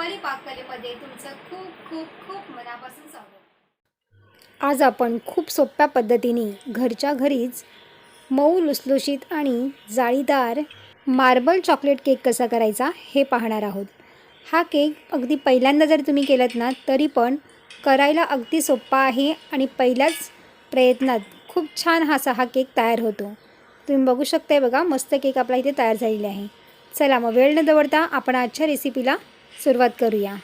रुपाली पाककलेमध्ये तुमचं खूप खूप खूप मनापासून स्वागत. आज आपण खूप सोप्या पद्धतीने घरच्या घरीच मऊ लुसलुशीत आणि जाळीदार मार्बल चॉकलेट केक कसा करायचा हे पाहणार आहोत. हा केक अगदी पहिल्यांदा जर तुम्ही केलात ना तरी पण करायला अगदी सोप्पा आहे आणि पहिल्याच प्रयत्नात खूप छान हा असा हा केक तयार होतो. तुम्ही बघू शकताय बघा मस्त केक आपला इथे तयार झालेला आहे. चला मग वेळ न दवडता आपण आजच्या रेसिपीला सुरुवात करूया.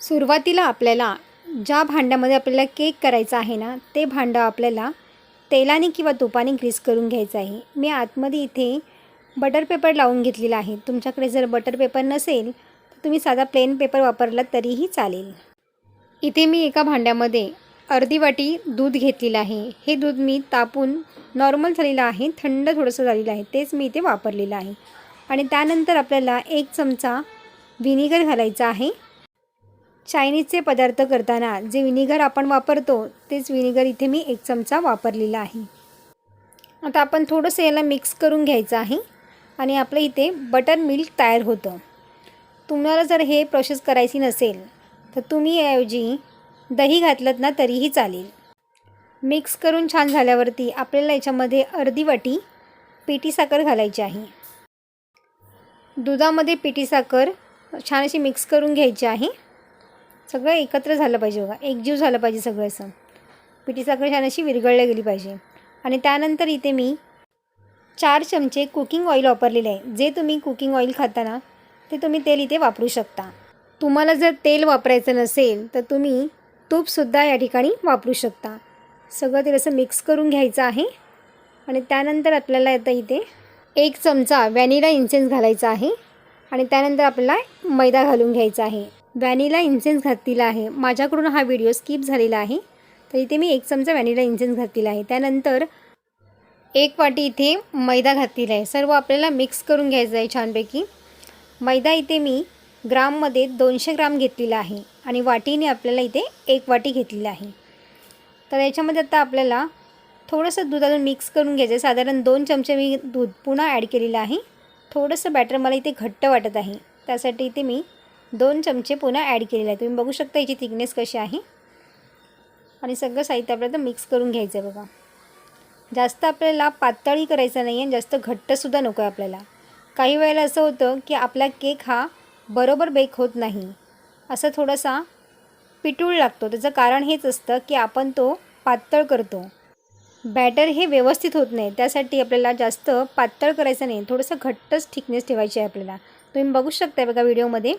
सुरुवातीला आपल्याला ज्या भांड्यामध्ये आपल्याला केक करायचा आहे ना ते भांडं आपल्याला तेलाने किंवा तुपाने ग्रीस करून घ्यायचं आहे. मी आतमध्ये इथे बटर पेपर लावून घेतलेला आहे. तुमच्याकडे जर बटर पेपर नसेल तर तुम्ही साधा प्लेन पेपर वापरला तरीही चालेल. इथे मी एका भांड्यामध्ये अर्धी वाटी दूध घेतलेलं आहे. हे दूध मी तापून नॉर्मल झालेलं आहे थंड थोडंसं झालेलं आहे तेच मी इथे वापरलेलं आहे. आणि त्यानंतर आपल्याला एक चमचा व्हिनेगर घालायचा आहे. चायनीजचे पदार्थ करताना जे विनेगर आपण वापरतो तेच विनेगर इथे मी एक चमचा वापरलेला आहे. आता आपण थोडंसं याला मिक्स करून घ्यायचं आहे आणि आपलं इथे बटर मिल्क तयार होतं. तुम्हाला जर हे प्रोसेस करायची नसेल तर तुम्ही याऐवजी दही घातलं ना तरीही चालेल. मिक्स करून छान झाल्यावरती आपल्याला याच्यामध्ये अर्धी वाटी पिठी साखर घालायची आहे. दुधामध्ये पिठी साखर छान अशी मिक्स करून घ्यायची आहे. सगळं एकत्र झालं पाहिजे बघा. एकजीव झालं पाहिजे सगळं असं. पिठी साखर छान अशी विरघळल्या गेली पाहिजे. आणि त्यानंतर इथे मी चार चमचे कुकिंग ऑइल वापरलेले आहे. जे तुम्ही कुकिंग ऑइल खाताना ते तुम्ही तेल इथे वापरू शकता. तुम्हाला जर तेल वापरायचं नसेल तर तुम्ही तूपसुद्धा या ठिकाणी वापरू शकता. सगळं तेल असं मिक्स करून घ्यायचं आहे. आणि त्यानंतर आपल्याला आता इथे एक चमचा व्हॅनिला इन्सेन्स घालायचा आहे आणि त्यानंतर आपल्याला मैदा घालून घ्यायचा आहे. व्हॅनिला इन्सेन्स घातलेला आहे. माझ्याकडून हा व्हिडिओ स्किप झालेला आहे. तर इथे मी एक चमचा व्हॅनिला इन्सेन्स घातलेला आहे. त्यानंतर एक वाटी इथे मैदा घातलेला आहे. सर्व आपल्याला मिक्स करून घ्यायचं आहे छानपैकी. मैदा इथे मी ग्राममध्ये दोनशे ग्राम घेतलेला आहे आणि वाटीने आपल्याला इथे एक वाटी घेतलेली आहे. तर याच्यामध्ये आता आपल्याला थोडंसं दूध अजून मिक्स करून घ्यायचं. आहे साधारण दोन चमचे मी दूध पुन्हा ॲड केलेलं आहे. थोडंसं बॅटर मला इथे घट्ट वाटत आहे. त्यासाठी इथे मी दोन चमचे पुन्हा ॲड केलेले आहे. तुम्ही बघू शकता याची थिकनेस कशी आहे. आणि सगळं साहित्य आपल्याला मिक्स करून घ्यायचं आहे बघा. जास्त आपल्याला पातळी करायचं नाही आहे जास्त घट्टसुद्धा नको आहे आपल्याला. काही वेळेला असं होतं की आपला केक हा बरोबर बेक होत नाही. असं थोडासा पिटूळ लागतो. त्याचं कारण हेच असतं की आपण तो पातळ करतो. बॅटर हे व्यवस्थित होत नाही. त्यासाठी आपल्याला जास्त पातळ करायचं नाही. थोडंसं घट्टच थिकनेस ठेवायची आहे आपल्याला. तुम्ही बघू शकता बघा व्हिडिओमध्ये.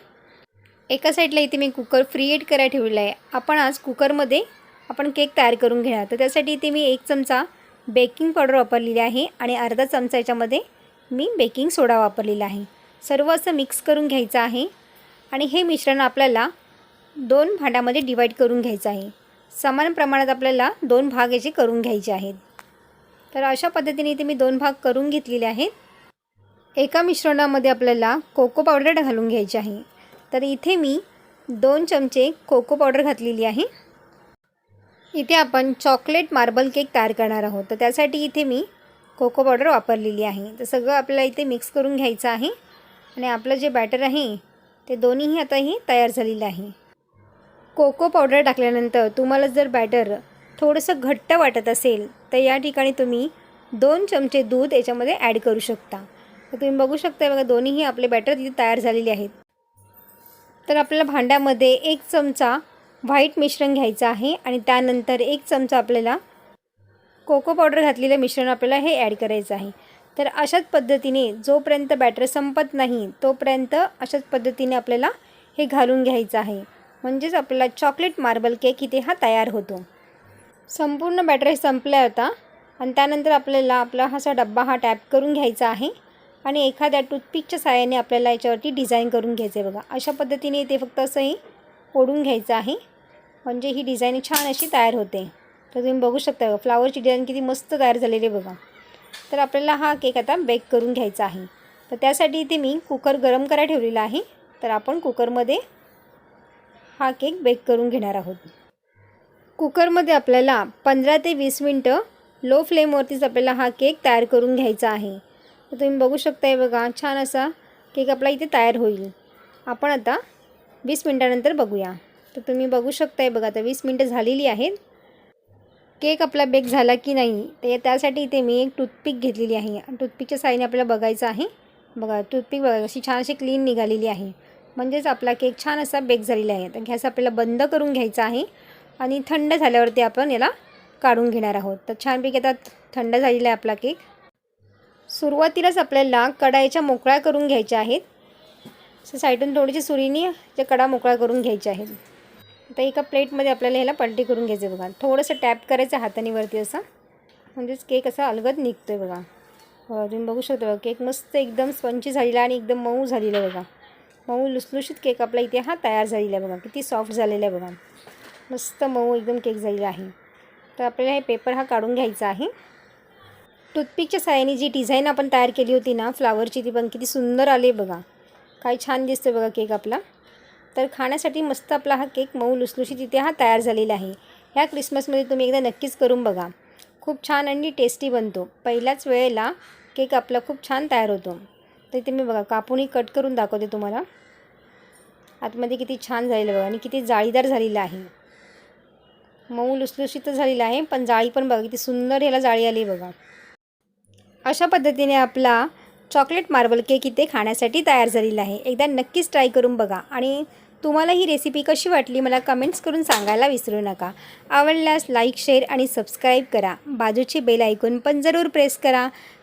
एका साईडला इथे मी कुकर फ्री एड करायला ठेवलेला आहे. आपण आज कुकरमध्ये आपण केक तयार करून घेणार. तर त्यासाठी इथे मी एक चमचा बेकिंग पावडर वापरलेली आहे आणि अर्धा चमचा याच्यामध्ये मी बेकिंग सोडा वापरलेला आहे. सर्व असं मिक्स करून घ्यायचं आहे. आणि हे मिश्रण आपल्याला दोन भांड्यामध्ये डिवाईड करून घ्यायचं आहे. समान प्रमाणात आपल्याला दोन भाग याचे करून घ्यायचे आहेत. तर अशा पद्धतीने इथे मी दोन भाग करून घेतलेले आहेत. एका मिश्रणामध्ये आपल्याला कोको पावडर घालून घ्यायची आहे. तर इथे मी दोन चमचे कोको पावडर घातलेली आहे. इथे आपण चॉकलेट मार्बल केक तयार करणार आहोत. तर त्यासाठी इथे मी कोको पावडर वापरलेली आहे. तर सगळं आपल्याला इथे मिक्स करून घ्यायचं आहे. आणि आपलं जे बॅटर आहे ते दोन्हीही आताही तयार झालेलं आहे. कोको पावडर टाकल्यानंतर तुम्हाला जर बॅटर थोडंसं घट्ट वाटत असेल तर या ठिकाणी तुम्ही दोन चमचे दूध याच्यामध्ये ॲड करू शकता. तर तुम्ही बघू शकता बघा दोन्हीही आपले बॅटर तिथे तयार झालेले आहेत. तर आपल्याला भांड्यामध्ये एक चमचा व्हाईट मिश्रण घ्यायचं आहे आणि त्यानंतर एक चमचा आपल्याला कोको पावडर घातलेलं मिश्रण आपल्याला हे ॲड करायचं आहे. तर अशाच पद्धतीने जोपर्यंत बॅटर संपत नाही तोपर्यंत अशाच पद्धतीने आपल्याला हे घालून घ्यायचं आहे. म्हणजेच आपला चॉकलेट मार्बल केक इथे हा तयार होतो. संपूर्ण बॅटर हे संपला होता. आणि त्यानंतर आपल्याला आपला हा असा डब्बा हा टॅप करून घ्यायचा आहे. आणि एखाद्या टूथपिकच्या साहाय्याने आपल्याला याच्यावरती डिझाईन करून घ्यायचं आहे बघा. अशा पद्धतीने ते फक्त असंही ओढून घ्यायचं आहे. म्हणजे ही डिझाईन छान अशी तयार होते. तर तुम्ही बघू शकता बघा फ्लावरची डिझाईन किती मस्त तयार झालेली आहे बघा. तर आपल्याला हा केक आता बेक करून घ्यायचा आहे. तर त्यासाठी इथे मी कुकर गरम करायला ठेवलेला आहे. तर आपण कुकरमध्ये हा केक बेक करून घेणार आहोत. कुकरमध्ये आपल्याला पंधरा ते वीस मिनटं लो फ्लेमवरतीच आपल्याला हा केक तयार करून घ्यायचा आहे. तर तुम्ही बघू शकताय बघा छान असा केक आपला इथे तयार होईल. आपण आता वीस मिनटानंतर बघूया. तर तुम्ही बघू शकताय बघा आता वीस मिनटं झालेली आहेत. केक आपला बेक झाला की नाही तर त्यासाठी इथे मी एक टूथपिक घेतलेली आहे. टूथपिकच्या साईने आपल्याला बघायचं आहे. बघा टूथपिक बघा अशी छान अशी क्लीन निघालेली आहे. म्हणजेच आपला केक छान असा बेक झालेला आहे. तर गॅस आपल्याला बंद करून घ्यायचा आहे आणि थंड झाल्यावरती आपण याला काढून घेणार आहोत. तर छानपैकी आता थंड झालेला आहे आपला केक. सुरुवातीलाच आपल्याला कडाईच्या मोकळ्या करून घ्यायच्या आहेत. असं साईडून थोडीशी सुरीने त्या कडा मोकळा करून घ्यायच्या आहेत. आता एका प्लेटमध्ये आपल्याला ह्याला पलटी करून घ्यायचं बघा. थोडंसं टॅप करायचं हाताने वरती असं. म्हणजेच केक असा अलगद निघतो आहे बघा. तुम्ही बघू शकता बघा केक मस्त एकदम स्पंची झालेला आणि एकदम मऊ झालेला आहे बघा. मऊ लुसलुशीत केक आपला इथे हा तयार झालेला आहे बघा. किती सॉफ्ट झालेला आहे बघा. मस्त मऊ एकदम केक झालेला आहे. तर आपल्याला हे पेपर हा काढून घ्यायचा आहे. टूथपिकच्या साह्याने जी डिझाईन आपण तयार केली होती ना फ्लावरची ती पण किती सुंदर आली आहे बघा. काय छान दिसतं बघा केक आपला. तर खाण्यासाठी मस्त आपला हा केक मऊ लुसलुशीत इथे हा तयार झालेला आहे. ह्या क्रिसमसमध्ये तुम्ही एकदा नक्कीच करून बघा. खूप छान आणि टेस्टी बनतो. पहिल्याच वेळेला केक आपला खूप छान तयार होतो. तर इथे मी बघा कापूनही कट करून दाखवते तुम्हाला. आतमध्ये किती छान झालेलं बघा आणि किती जाळीदार झालेलं आहे. मऊ लुसलुशीत झालेलं आहे पण जाळी पण बघा किती सुंदर ह्याला जाळी आली बघा. अशा पद्धतीने आपला चॉकलेट मार्बल केक इथे खाण्यासाठी तयार झालेला आहे. एकदा नक्कीच ट्राय करून बघा. आणि तुम्हाला ही रेसिपी कशी वाटली मला कमेंट्स करून सांगायला विसरू नका. आवडल्यास लाईक शेअर आणि सबस्क्राईब करा. बाजूचे बेल ऐकून पण जरूर प्रेस करा.